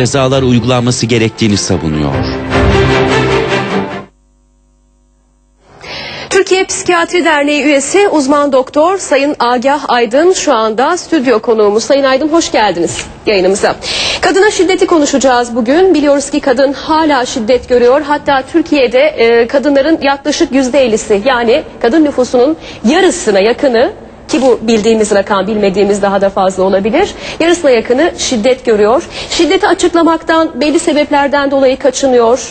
cezalar uygulanması gerektiğini savunuyor. Türkiye Psikiyatri Derneği üyesi uzman doktor Sayın Agah Aydın şu anda stüdyo konuğumuz. Sayın Aydın hoş geldiniz yayınımıza. Kadına şiddeti konuşacağız bugün. Biliyoruz ki kadın hala şiddet görüyor. Hatta Türkiye'de e, kadınların yaklaşık yüzde ellisi yani kadın nüfusunun yarısına yakını ki bu bildiğimiz rakam bilmediğimiz daha da fazla olabilir. Yarısına yakını şiddet görüyor. Şiddeti açıklamaktan belli sebeplerden dolayı kaçınıyor.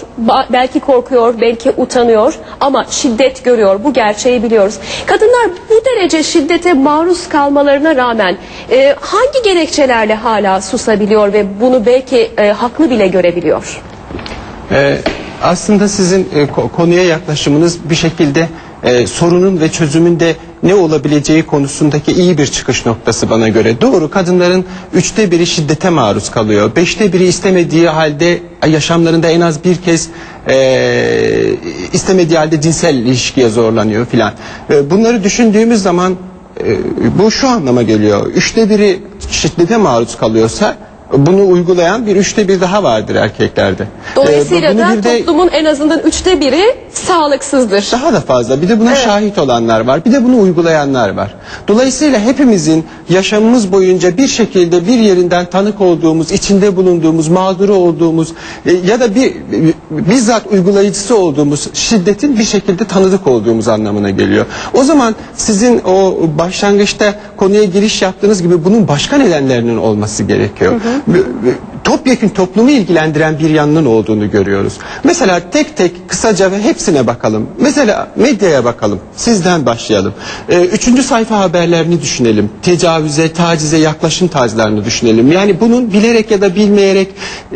Belki korkuyor, belki utanıyor ama şiddet görüyor. Bu gerçeği biliyoruz. Kadınlar bu derece şiddete maruz kalmalarına rağmen e, hangi gerekçelerle hala susabiliyor ve bunu belki e, haklı bile görebiliyor? Ee, aslında sizin e, ko- konuya yaklaşımınız bir şekilde e, sorunun ve çözümün de ne olabileceği konusundaki iyi bir çıkış noktası bana göre. Doğru kadınların üçte biri şiddete maruz kalıyor. Beşte biri istemediği halde yaşamlarında en az bir kez e, istemediği halde cinsel ilişkiye zorlanıyor filan. E, bunları düşündüğümüz zaman e, bu şu anlama geliyor. Üçte biri şiddete maruz kalıyorsa bunu uygulayan bir üçte bir daha vardır erkeklerde. Dolayısıyla Ee, da bir de toplumun en azından üçte biri sağlıksızdır. daha da fazla. Bir de buna şahit olanlar var. Bir de bunu uygulayanlar var. Dolayısıyla hepimizin yaşamımız boyunca bir şekilde bir yerinden tanık olduğumuz, içinde bulunduğumuz, mağduru olduğumuz e, ya da bir bizzat uygulayıcısı olduğumuz şiddetin bir şekilde tanıdık olduğumuz anlamına geliyor. O zaman sizin o başlangıçta konuya giriş yaptığınız gibi bunun başka nedenlerinin olması gerekiyor. Ve- ve Topyekun toplumu ilgilendiren bir yanının olduğunu görüyoruz. Mesela tek tek kısaca ve hepsine bakalım. Mesela medyaya bakalım. Sizden başlayalım. Ee, üçüncü sayfa haberlerini düşünelim. Tecavüze, tacize yaklaşım tarzlarını düşünelim. Yani bunun bilerek ya da bilmeyerek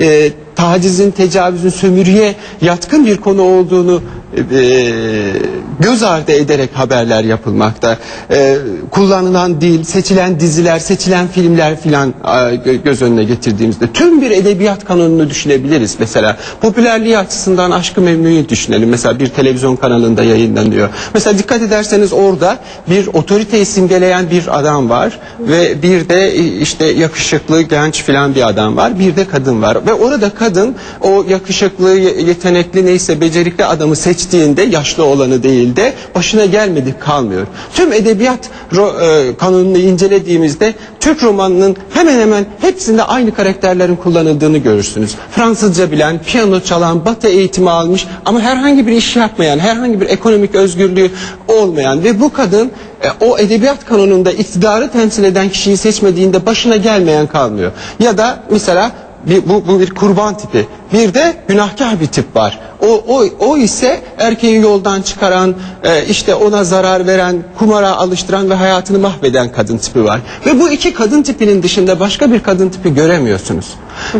e, tacizin, tecavüzün, sömürüye yatkın bir konu olduğunu göz ardı ederek haberler yapılmakta. E, kullanılan dil, seçilen diziler, seçilen filmler filan gö- göz önüne getirdiğimizde tüm bir edebiyat kanonunu düşünebiliriz. Mesela popülerliği açısından Aşkı Memnu'yu düşünelim. Mesela bir televizyon kanalında yayınlanıyor. Mesela dikkat ederseniz orada bir otoriteyi simgeleyen bir adam var ve bir de e, işte yakışıklı, genç filan bir adam var. Bir de kadın var ve orada kadın o yakışıklı, ye- yetenekli neyse becerikli adamı seçtiğinde yaşlı olanı değil de başına gelmedik kalmıyor. Tüm edebiyat e, kanununu incelediğimizde Türk romanının hemen hemen hepsinde aynı karakterlerin kullanıldığını görürsünüz. Fransızca bilen, piyano çalan, batı eğitimi almış ama herhangi bir iş yapmayan, herhangi bir ekonomik özgürlüğü olmayan ve bu kadın e, o edebiyat kanununda iktidarı temsil eden kişiyi seçmediğinde başına gelmeyen kalmıyor. Ya da mesela bir, bu, bu bir kurban tipi. Bir de günahkar bir tip var. O, o, o ise erkeği yoldan çıkaran, e, işte ona zarar veren, kumara alıştıran ve hayatını mahveden kadın tipi var. Ve bu iki kadın tipinin dışında başka bir kadın tipi göremiyorsunuz.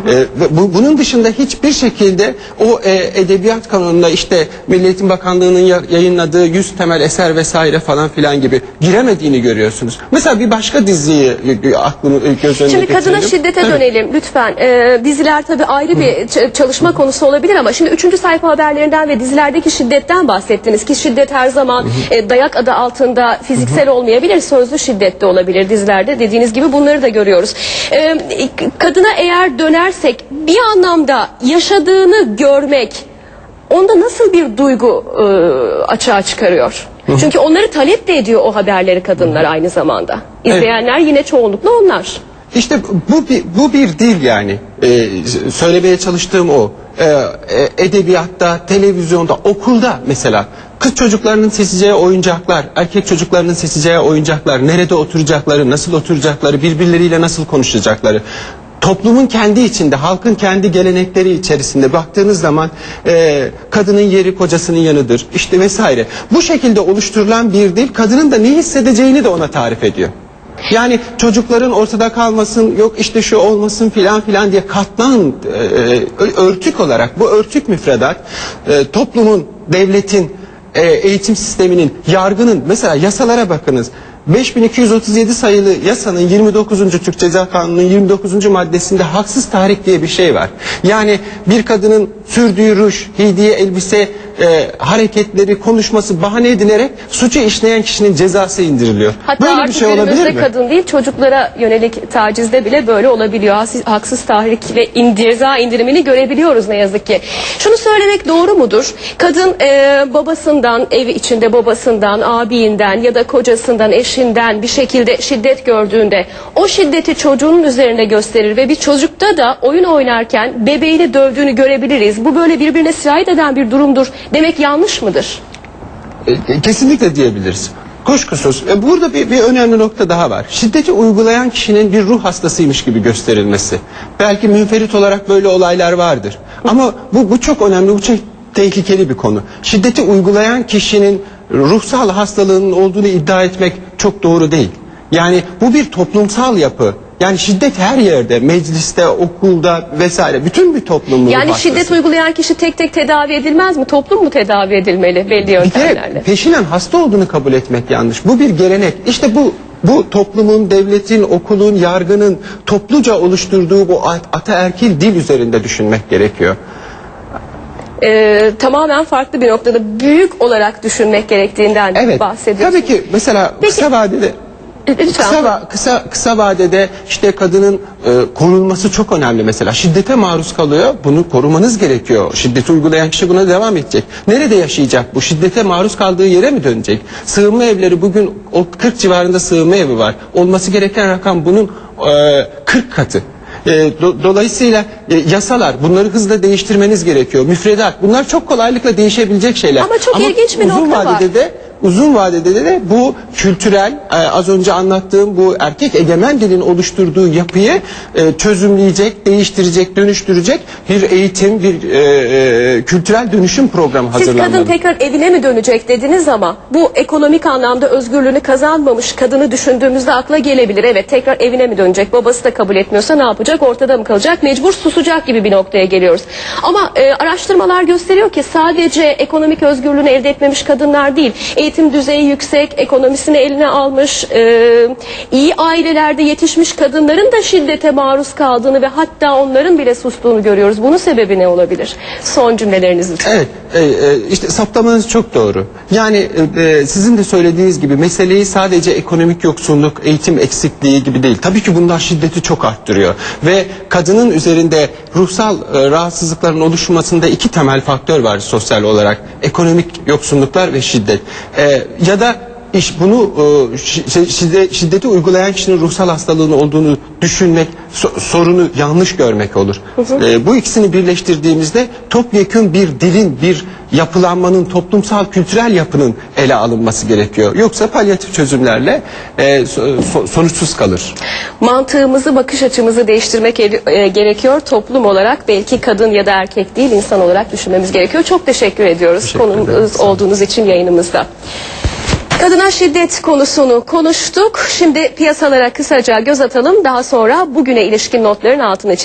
E, ve bu, bunun dışında hiçbir şekilde o e, edebiyat kanununda işte Milliyetin Bakanlığı'nın ya- yayınladığı 100 temel eser vesaire falan filan gibi giremediğini görüyorsunuz. Mesela bir başka diziyi e, aklımı göz önüne Şimdi kadına getirelim. şiddete Tabii. dönelim lütfen. Ee, diziler tabii ayrı bir çalışma konusu olabilir ama şimdi üçüncü sayfa haberlerinden ve dizilerdeki şiddetten bahsettiniz ki şiddet her zaman e, dayak adı altında fiziksel olmayabilir, sözlü şiddet de olabilir dizilerde. Dediğiniz gibi bunları da görüyoruz. Ee, kadına eğer dönersek bir anlamda yaşadığını görmek onda nasıl bir duygu e, açığa çıkarıyor? Çünkü onları talep de ediyor o haberleri kadınlar aynı zamanda. İzleyenler yine çoğunlukla onlar. İşte bu bir, bu bir dil yani. Ee, söylemeye çalıştığım o. Ee, e, edebiyatta, televizyonda, okulda mesela kız çocuklarının seçeceği oyuncaklar, erkek çocuklarının seçeceği oyuncaklar, nerede oturacakları, nasıl oturacakları, birbirleriyle nasıl konuşacakları. Toplumun kendi içinde, halkın kendi gelenekleri içerisinde baktığınız zaman e, kadının yeri kocasının yanıdır işte vesaire. Bu şekilde oluşturulan bir dil kadının da ne hissedeceğini de ona tarif ediyor. Yani çocukların ortada kalmasın, yok işte şu olmasın filan filan diye katlan e, e, örtük olarak bu örtük müfredat e, toplumun, devletin, e, eğitim sisteminin, yargının mesela yasalara bakınız. 5237 sayılı yasanın 29. Türk Ceza Kanunu'nun 29. maddesinde haksız tahrik diye bir şey var. Yani bir kadının sürdüğü ruj, giydiği elbise e, hareketleri, konuşması bahane edinerek suçu işleyen kişinin cezası indiriliyor. Hatta Böyle bir şey olabilir mi? kadın değil çocuklara yönelik tacizde bile böyle olabiliyor. Haksız, tahrik ve in, ceza indirimini görebiliyoruz ne yazık ki. Şunu söylemek doğru mudur? Kadın e, babasından, evi içinde babasından, abiyinden ya da kocasından, eşinden bir şekilde şiddet gördüğünde o şiddeti çocuğunun üzerinde gösterir ve bir çocukta da oyun oynarken bebeğini dövdüğünü görebiliriz. Bu böyle birbirine sirayet eden bir durumdur. Demek yanlış mıdır? E, Kesinlikle diyebiliriz. Kuşkusuz. E, Burada bir, bir önemli nokta daha var. Şiddeti uygulayan kişinin bir ruh hastasıymış gibi gösterilmesi. Belki münferit olarak böyle olaylar vardır. Ama bu, bu çok önemli, bu çok tehlikeli bir konu. Şiddeti uygulayan kişinin ruhsal hastalığının olduğunu iddia etmek çok doğru değil. Yani bu bir toplumsal yapı. Yani şiddet her yerde, mecliste, okulda vesaire bütün bir toplumun Yani hastası. şiddet uygulayan kişi tek tek tedavi edilmez mi? Toplum mu tedavi edilmeli belli Bir yöntemlerle? peşinen hasta olduğunu kabul etmek yanlış. Bu bir gelenek. İşte bu bu toplumun, devletin, okulun, yargının topluca oluşturduğu bu at- ataerkil dil üzerinde düşünmek gerekiyor. Ee, tamamen farklı bir noktada büyük olarak düşünmek gerektiğinden Evet. bahsediyorsunuz. Tabii ki mesela Peki- kısa vadede Lütfen. Kısa, kısa kısa vadede işte kadının e, korunması çok önemli mesela. Şiddete maruz kalıyor. Bunu korumanız gerekiyor. Şiddeti uygulayan kişi buna devam edecek. Nerede yaşayacak bu? Şiddete maruz kaldığı yere mi dönecek? Sığınma evleri bugün o 40 civarında sığınma evi var. Olması gereken rakam bunun e, 40 katı. E, do- dolayısıyla e, yasalar bunları hızla değiştirmeniz gerekiyor. Müfredat bunlar çok kolaylıkla değişebilecek şeyler. Ama çok ilginç bir uzun nokta var. vadede de uzun vadede de bu kültürel e, az önce anlattığım bu erkek egemen dilin oluşturduğu yapıyı e, çözümleyecek, değiştirecek, dönüştürecek bir eğitim, bir e, kültürel dönüşüm programı Siz kadın hazırlanmalı. tekrar evine mi dönecek dediniz ama bu ekonomik anlamda özgürlüğünü kazanmamış kadını düşündüğümüzde akla gelebilir. Evet tekrar evine mi dönecek? Babası da kabul etmiyorsa ne yapacak? Ortada mı kalacak? Mecbur susacak gibi bir noktaya geliyoruz. Ama e, araştırmalar gösteriyor ki sadece ekonomik özgürlüğünü elde etmemiş kadınlar değil. Eğitim düzeyi yüksek, ekonomisini eline almış, e, iyi ailelerde yetişmiş kadınların da şiddete maruz kaldığını ve hatta onların bile sustuğunu görüyoruz. Bunun sebebi ne olabilir? Son cümleleriniz lütfen. Evet, e, e, işte saptamanız çok doğru. Yani e, sizin de söylediğiniz gibi meseleyi sadece ekonomik yoksunluk, eğitim eksikliği gibi değil. Tabii ki bunlar şiddeti çok arttırıyor. Ve kadının üzerinde ruhsal e, rahatsızlıkların oluşmasında iki temel faktör var sosyal olarak. Ekonomik yoksunluklar ve şiddet. E, ya da iş bunu e, şi- şiddet, şiddeti uygulayan kişinin ruhsal hastalığının olduğunu düşünmek, so- sorunu yanlış görmek olur. E, bu ikisini birleştirdiğimizde topyekün bir dilin, bir yapılanmanın, toplumsal kültürel yapının ele alınması gerekiyor. Yoksa palyatif çözümlerle e, so- so- sonuçsuz kalır. Mantığımızı, bakış açımızı değiştirmek e- gerekiyor. Toplum olarak belki kadın ya da erkek değil insan olarak düşünmemiz gerekiyor. Çok teşekkür ediyoruz Teşekkür konumuz olduğunuz için yayınımızda. Kadına şiddet konusunu konuştuk. Şimdi piyasalara kısaca göz atalım. Daha sonra bugüne ilişkin notların altını çizelim.